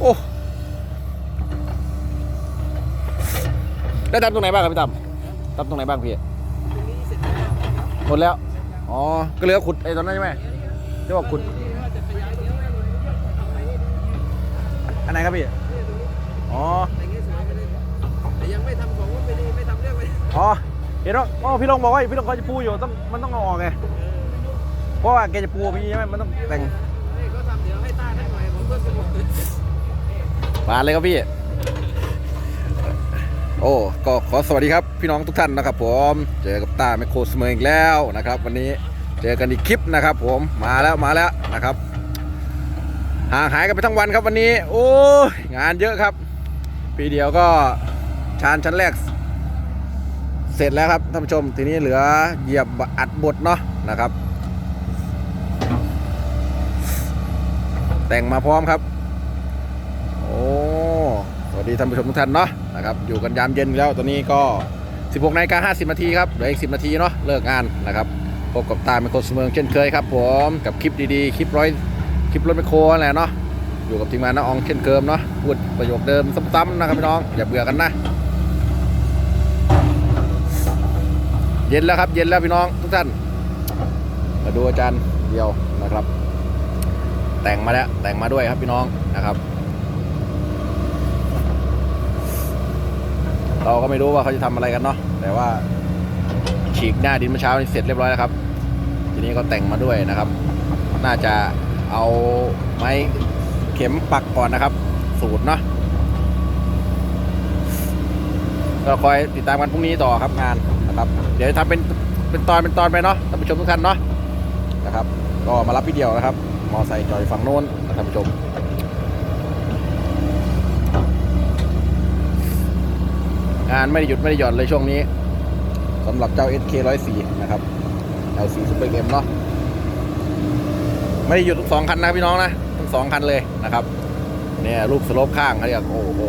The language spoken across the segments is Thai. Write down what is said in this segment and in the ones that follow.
โอ้ได้ทำตรงไหนบ้างครับพี่ตั้มทำตรงไหนบ้างพี่หมดแล้ว อ๋อ ก็เหลือขุดไอ้ตอนนั้นใช่ไหมที่ว่าขุด อันไหนครับพี่ อ๋อยังไม่ทำของว่าไม่ดีไม่ทำเรื่องไปอ๋อ เห็นว่าอ๋อพี่ลงบอกว่าพี่ลงเขาจะปูอยู่ต้องมันต้องเอาออกไง เพราะว่าแกจะปูพี่ใช่ไหมมันต้องแต่ง มาเลยครับพี่ โอ้ก็ขอสวัสดีครับพี่น้องทุกท่านนะครับผมเจอกับตาแมโครเสมออีกแล้วนะครับ วันนี้เจอกันอีกคลิปนะครับ ผมมาแล้วมาแล้วนะครับห่างหายกันไปทั้งวันครับวันนี้ โอ้งานเยอะครับ ปีเดียวก็ชานชั้นแรก เสร็จแล้วครับท่านผู้ชมทีนี้เหลือเหยียบอัดบทเนาะนะครับ แต่งมาพร้อมครับ โอ้สวัสดีท่านผู้ชมทุกท่านเนาะนะครับ อยู่กันยามเย็นแล้วตอนนี้ก็ 16นาฬิกา50นาทีครับเหลืออีก 10 นาทีเนาะเลิกงานนะครับพบกับตาไมโครสเมืองเช่นเคยครับผมกับคลิปดีๆ คลิปร้อยคลิปรถไมโครนั่นแหละเนาะอยู่กับทีมงานน้าอองเช่นเคยเนาะพูดประโยคเดิมซ้ำๆนะครับพี่น้องอย่าเบื่อกันนะเย็นแล้วครับเย็นแล้วพี่น้องทุกท่านมาดูอาจารย์เดียวนะครับ แต่งมาแล้วแต่งมาด้วยครับพี่น้องนะครับ เราก็ไม่รู้ว่าเขาจะทำอะไรกันเนาะแต่ว่าฉีกหน้าดินเมื่อเช้านี่เสร็จเรียบร้อยแล้วครับ ทีนี้ก็แต่งมาด้วยนะครับ น่าจะเอาไม้เข็มปักก่อนนะครับ สูตรเนาะก็คอยติดตามกันพรุ่งนี้ต่อครับงานนะครับ เดี๋ยวทำเป็นเป็นตอนเป็นตอนไปเนาะท่านผู้ชมทุกท่านเนาะนะครับ ก็มารับพี่เดียวนะครับ มอไซค์จอยฝั่งโน้นนะท่านผู้ชมงานไม่ได้หยุดไม่ได้หย่อนเลยช่วงนี้สำหรับเจ้า SK 104นะครับ L4 Super Game เนาะไม่ได้หยุดทุกสองคันนะพี่น้องนะทั้งสองคันเลยนะครับ เนี่ยรูปสโลปข้างเขาเรียกโอ้โห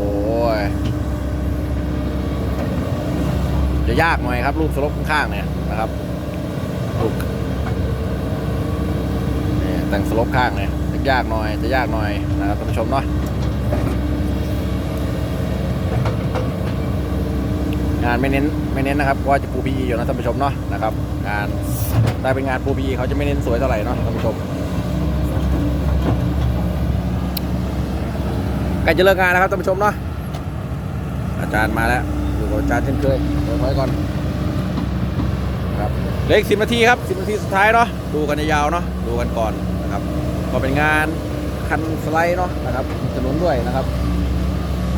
จะยากหน่อยครับ รูปสโลปข้างเนี่ยนะครับรูปเนี่ย แต่งสลปข้างเนี่ยจะยากหน่อยจะยากหน่อยนะครับท่านผู้ชมเนาะงานไม่เน้นไม่เน้นนะครับว่าจะปูพีอยู่นะท่านผู้ชมเนาะนะครับงานได้เป็นงานปูพีเขาจะไม่เน้นสวยเท่าไหร่เนาะท่านผู้ชมใกล้จะเลิกงานแล้วครับท่านผู้ชมเนาะอาจารย์มาแล้วอยู่กับอาจารย์เช่นเคยเดี๋ยวถอยก่อนครับเหลืออีกสิบนาทีครับสิบนาทีสุดท้ายเนาะดูกันยาวๆเนาะดูกันก่อน นะครับก็เป็นงานคันสไลด์เนาะนะครับถนนด้วยนะครับ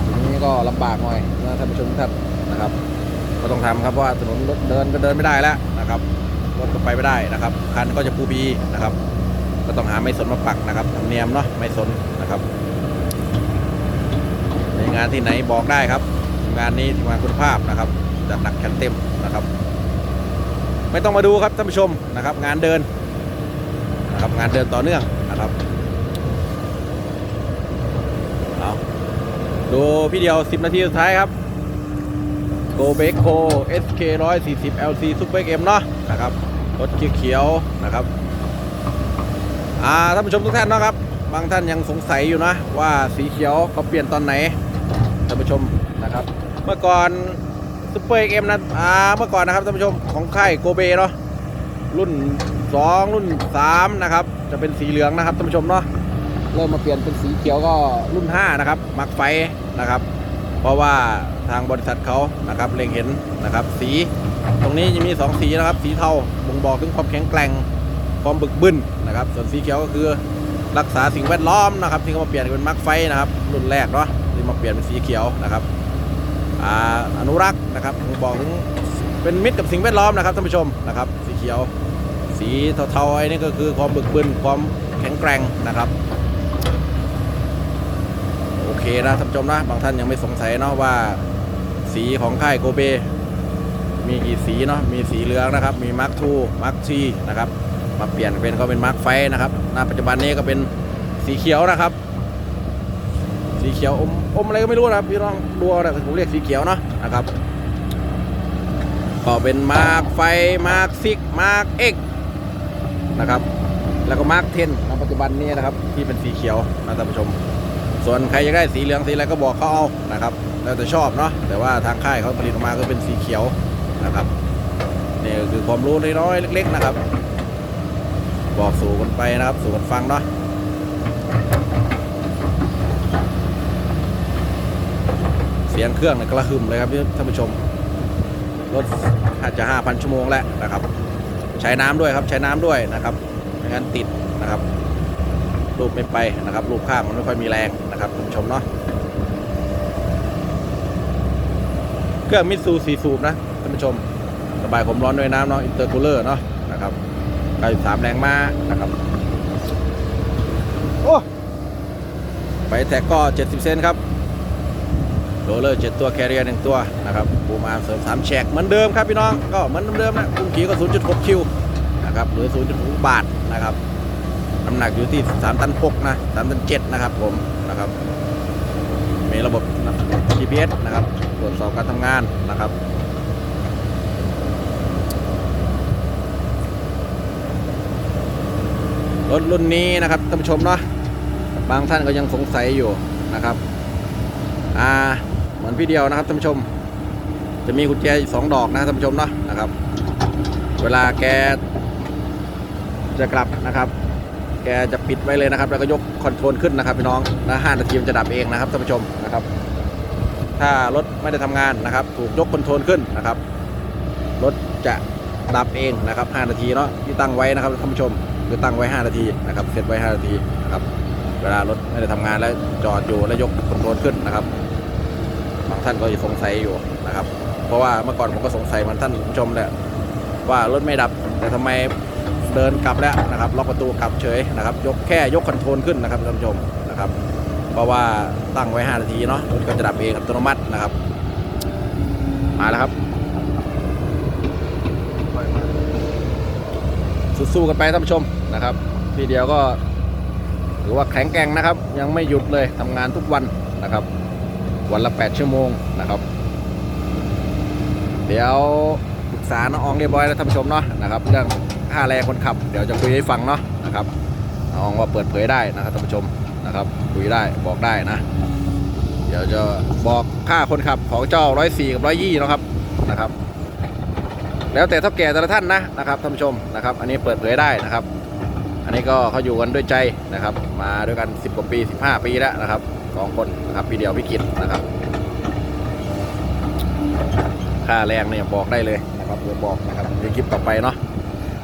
ทีนี้ก็ลำบากหน่อยนะท่านผู้ชมทุกท่านะครับ ก็ต้องทำครับว่าถนนรถเดินก็เดินไม่ได้แล้วนะครับรถก็ไปไม่ได้นะครับ คันก็จะปูบีนะครับ ก็ต้องหาไม้สนมาปักนะครับธรรมเนียมเนาะไม้สนนะครับในงานที่ไหนบอกได้ครับ งานนี้ทีมงานคุณภาพนะครับจัดหนักจัดเต็มนะครับ ไม่ต้องมาดูครับท่านผู้ชมนะครับ งานเดิน นะครับงานเดินต่อเนื่องนะครับเอาดูพี่เดียว 10 นาทีสุดท้ายครับโกเบโค SK 140 LC Super M เนาะนะครับรถเขียวๆนะครับอ่าท่านผู้ชมทุกท่านเนาะครับ บางท่านยังสงสัยอยู่นะ ว่าสีเขียวเขาเปลี่ยนตอนไหนท่านผู้ชมนะครับ เมื่อก่อน Super M นะอ่าเมื่อก่อนนะครับท่านผู้ชมของค่ายโกเบเนาะรุ่น 2 รุ่น 3 นะครับ จะเป็นสีเหลืองนะครับท่านผู้ชมเนาะเริ่มมาเปลี่ยนเป็นสีเขียวก็รุ่น 5 นะครับมักไฟนะครับ เพราะว่าทางบริษัทเขานะครับเล็งเห็นนะครับ สีตรงนี้จะมี 2 สีนะครับ สีเทาบ่งบอกถึงความแข็งแกร่งความบึกบึนนะครับ ส่วนสีเขียวก็คือรักษาสิ่งแวดล้อมนะครับ ที่เขามาเปลี่ยนเป็นมาร์กไฟนะครับรุ่นแรกเนาะที่มาเปลี่ยนเป็นสีเขียวนะครับอาอนุรักษ์นะครับบ่งบอกถึงเป็นมิตรกับสิ่งแวดล้อมนะครับท่านผู้ชมนะครับ สีเขียว สีเทาๆไอ้นี่ก็คือความบึกบึนความแข็งแกร่งนะครับ โอเคนะท่านผู้ชมนะบางท่านยังไม่สงสัยเนาะว่า สีของค่ายโกเบ มีกี่สีเนาะมีสีเหลืองนะครับ มีมาร์คทูมาร์คทีนะครับ มาเปลี่ยนเป็นก็เป็นมาร์คไฟนะครับณปัจจุบันนี้ก็เป็นสีเขียวนะครับ สีเขียวอมอมอะไรก็ไม่รู้นะครับพี่น้องดูเอาแต่ผมเรียกสีเขียวเนาะนะครับก็เป็นมาร์คไฟมาร์คซิกมาร์คเอ็ก นะครับแล้วก็มาร์กเทนณปัจจุบันนี้นะครับที่เป็นสีเขียวนะท่านผู้ชม ส่วนใครอยากได้สีเหลืองสีอะไรก็บอกเขาเอานะครับแล้วแต่ชอบเนาะแต่ว่าทางค่ายเขาผลิตออกมาก็เป็นสีเขียวนะครับนี่คือความรู้น้อยๆเล็ก ๆนะครับ บอกสู่กันไปนะครับ สู่กันฟังเนาะเสียงเครื่องเนี่ยกระหึ่มเลยครับท่านผู้ชมรถอาจจะ 5,000 ชั่วโมงแล้วนะครับ ใช้น้ำด้วยครับใช้น้ำด้วยนะครับไม่งั้นติดนะครับรูปไม่ไปนะครับรูปข้างมันไม่ค่อยมีแรงนะครับท่านผู้ชมเนาะเครื่องมิตซูสีสูบนะท่านผู้ชมระบายความร้อนด้วยน้ำเนาะอินเตอร์คูลเลอร์เนาะนะครับ93แรงม้านะครับโอ้ไปแท็กก็ 70 เซนครับ โรเลอร์7ตัวแคเรียร์1ตัวนะครับบูมอาร์มเสริม3แฉกเหมือนเดิมครับพี่น้องก็เหมือนเดิมนะกุ้งขีก็ 0.6 คิวนะครับหรือ 0.6 บาทนะครับน้ำหนักอยู่ที่ 3 ตัน6นะ3ตัน7นะครับผมนะครับมีระบบ GPS นะครับตรวจสอบการทำงานนะครับรถรุ่นนี้นะครับท่านผู้ชมเนาะบางท่านก็ยังสงสัยอยู่นะครับอ่า เหมือนพี่เดียวนะครับท่านผู้ชม จะมีกุญแจอยู่สองดอกนะท่านผู้ชมเนาะนะครับ เวลาแกจะกลับนะครับ แกจะปิดไว้เลยนะครับ แล้วก็ยกคอนโทรลขึ้นนะครับพี่น้องแล้วห้านาทีมันจะดับเองนะครับท่านผู้ชมนะครับ ถ้ารถไม่ได้ทำงานนะครับ ถูกยกคอนโทรลขึ้นนะครับ รถจะดับเองนะครับ 5 นาทีเนาะที่ตั้งไว้นะครับท่านผู้ชมคือตั้งไว้ 5 นาทีนะครับเซตไว้ 5 นาทีนะครับเวลารถไม่ได้ทำงานแล้วจอดอยู่แล้วยกคอนโทรลขึ้นนะครับ ท่านก็สงสัยอยู่นะครับ เพราะว่าเมื่อก่อนผมก็สงสัยมือนท่านผู้ชมแหละว่ารถไม่ดับแต่ทำไมเดินกลับแล้วนะครับล็อกประตูกลับเฉยนะครับ ยกแค่ยกคอนโทรลขึ้นนะครับท่านผู้ชมนะครับ เพราะว่าตั้งไว้ 5 นาทีเนาะรถก็จะดับเองอัตโนมัตินะครับ มาแล้วครับสู้ๆกันไปท่านผู้ชมนะครับทีเดียวก็ถือว่าแข็งแกร่งนะครับ ยังไม่หยุดเลยทำงานทุกวันนะครับ วันละ 8 ชั่วโมงนะครับ เดี๋ยวปรึกษาน้องอองเรียบร้อยแล้วท่านผู้ชมเนาะนะครับเรื่องค่าแรงคนขับ เดี๋ยวจะคุยให้ฟังเนาะนะครับน้องอองว่าเปิดเผยได้นะครับท่านผู้ชมนะครับคุยได้บอกได้นะ เดี๋ยวจะบอกค่าคนขับของเจ้าร้อยสี่กับร้อยยี่นะครับนะครับ แล้วแต่เท่าแก่แต่ละท่านนะนะครับท่านผู้ชมนะครับ อันนี้เปิดเผยได้นะครับ อันนี้ก็เขาอยู่กันด้วยใจนะครับ มาด้วยกัน 10กว่าปี 15 ปีแล้วนะครับ สองคนนะครับพี่เดียวพี่กิตนะครับ ค่าแรงเนี่ยบอกได้เลยนะครับเดี๋ยวบอกนะครับในคลิปต่อไปเนาะ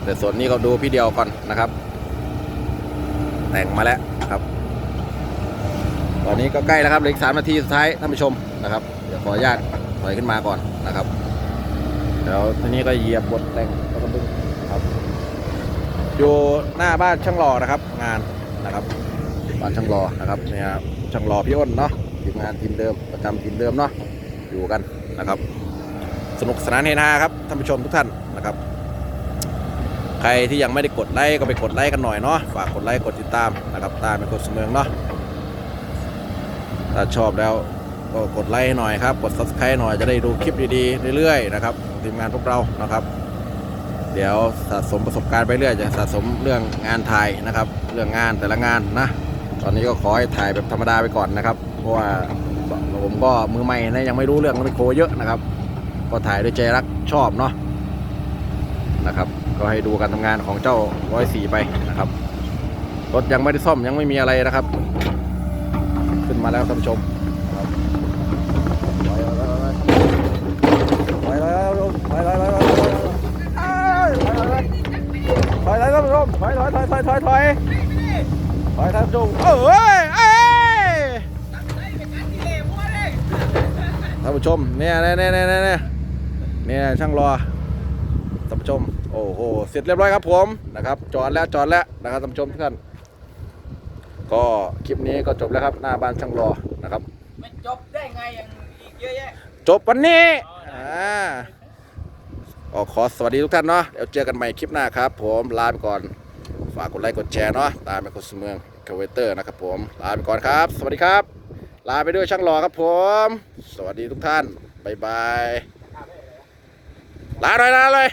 แต่ส่วนนี้ก็ดูพี่เดียวก่อนนะครับ แต่งมาแล้วครับ ตอนนี้ก็ใกล้แล้วครับเหลืออีกสามนาทีสุดท้ายท่านผู้ชมนะครับเดี๋ยวขออนุญาตถอยขึ้นมาก่อนนะครับเดี๋ยวทีนี้ก็เหยียบบทแต่งแล้วก็ดึงครับ อยู่หน้าบ้านช่างหล่อนะครับ งานนะครับบ้านช่างหล่อนะครับเนี่ย ช่างหล่อพี่อ้นเนาะทีมงานทีมเดิมประจำทีมเดิมเนาะอยู่กันนะครับ สนุกสนานเฮฮาครับท่านผู้ชมทุกท่านนะครับ ใครที่ยังไม่ได้กดไลค์ก็ไปกดไลค์กันหน่อยเนาะฝากกดไลค์กดติดตามนะครับตามเป็นกดสมอเนาะถ้าชอบแล้วก็กดไลค์หน่อยครับ กด subscribe หน่อยจะได้ดูคลิปดีๆเรื่อยๆนะครับทีมงานพวกเรานะครับ เดี๋ยวสะสมประสบการณ์ไปเรื่อยจะสะสมเรื่องงานถ่ายนะครับ เรื่องงานแต่ละงานนะ ตอนนี้ก็ขอให้ถ่ายแบบธรรมดาไปก่อนนะครับ เพราะว่าผมก็มือใหม่นะยังไม่รู้เรื่องไมโครเยอะนะครับ ก็ถ่ายด้วยใจรักชอบเนาะนะครับ ก็ให้ดูการทำงานของเจ้าร้อยสี่ไปนะครับรถยังไม่ได้ซ่อมยังไม่มีอะไรนะครับ ขึ้นมาแล้วท่านผู้ชมครับไปแล้วไปแล้วไปแล้วไปแล้วท่านผู้ชมถอยถอยถอยถอยถอยถอยถอยท่านผู้ ชมเอ้ยเอ้ยท่านผู้ชมเนี่ยเนี่ยเนี่ยเนี่ยเนี่ยเนี่ยช่างรอท่านผู้ชมโอ้โหเสร็จเรียบร้อยครับผมนะครับจอดแล้วจอดแล้วนะครับท่านผู้ชมทุกท่านก็คลิปนี้ก็จบแล้วครับหน้าบ้านช่างรอนะครับมันจบได้ไงอย่างอีกเยอะแยะจบวันนี้อ่าก็ขอสวัสดีทุกท่านเนาะเดี๋ยวเจอกันใหม่คลิปหน้าครับ ผมลาไปก่อนฝากกดไลค์กดแชร์เนาะตามไปกดสเมือง คาเวเตอร์นะครับผม ลาไปก่อนครับ สวัสดีครับ ลาไปด้วยช่างหล่อครับผม สวัสดีทุกท่าน บ๊ายบาย ลาเลยลาเลย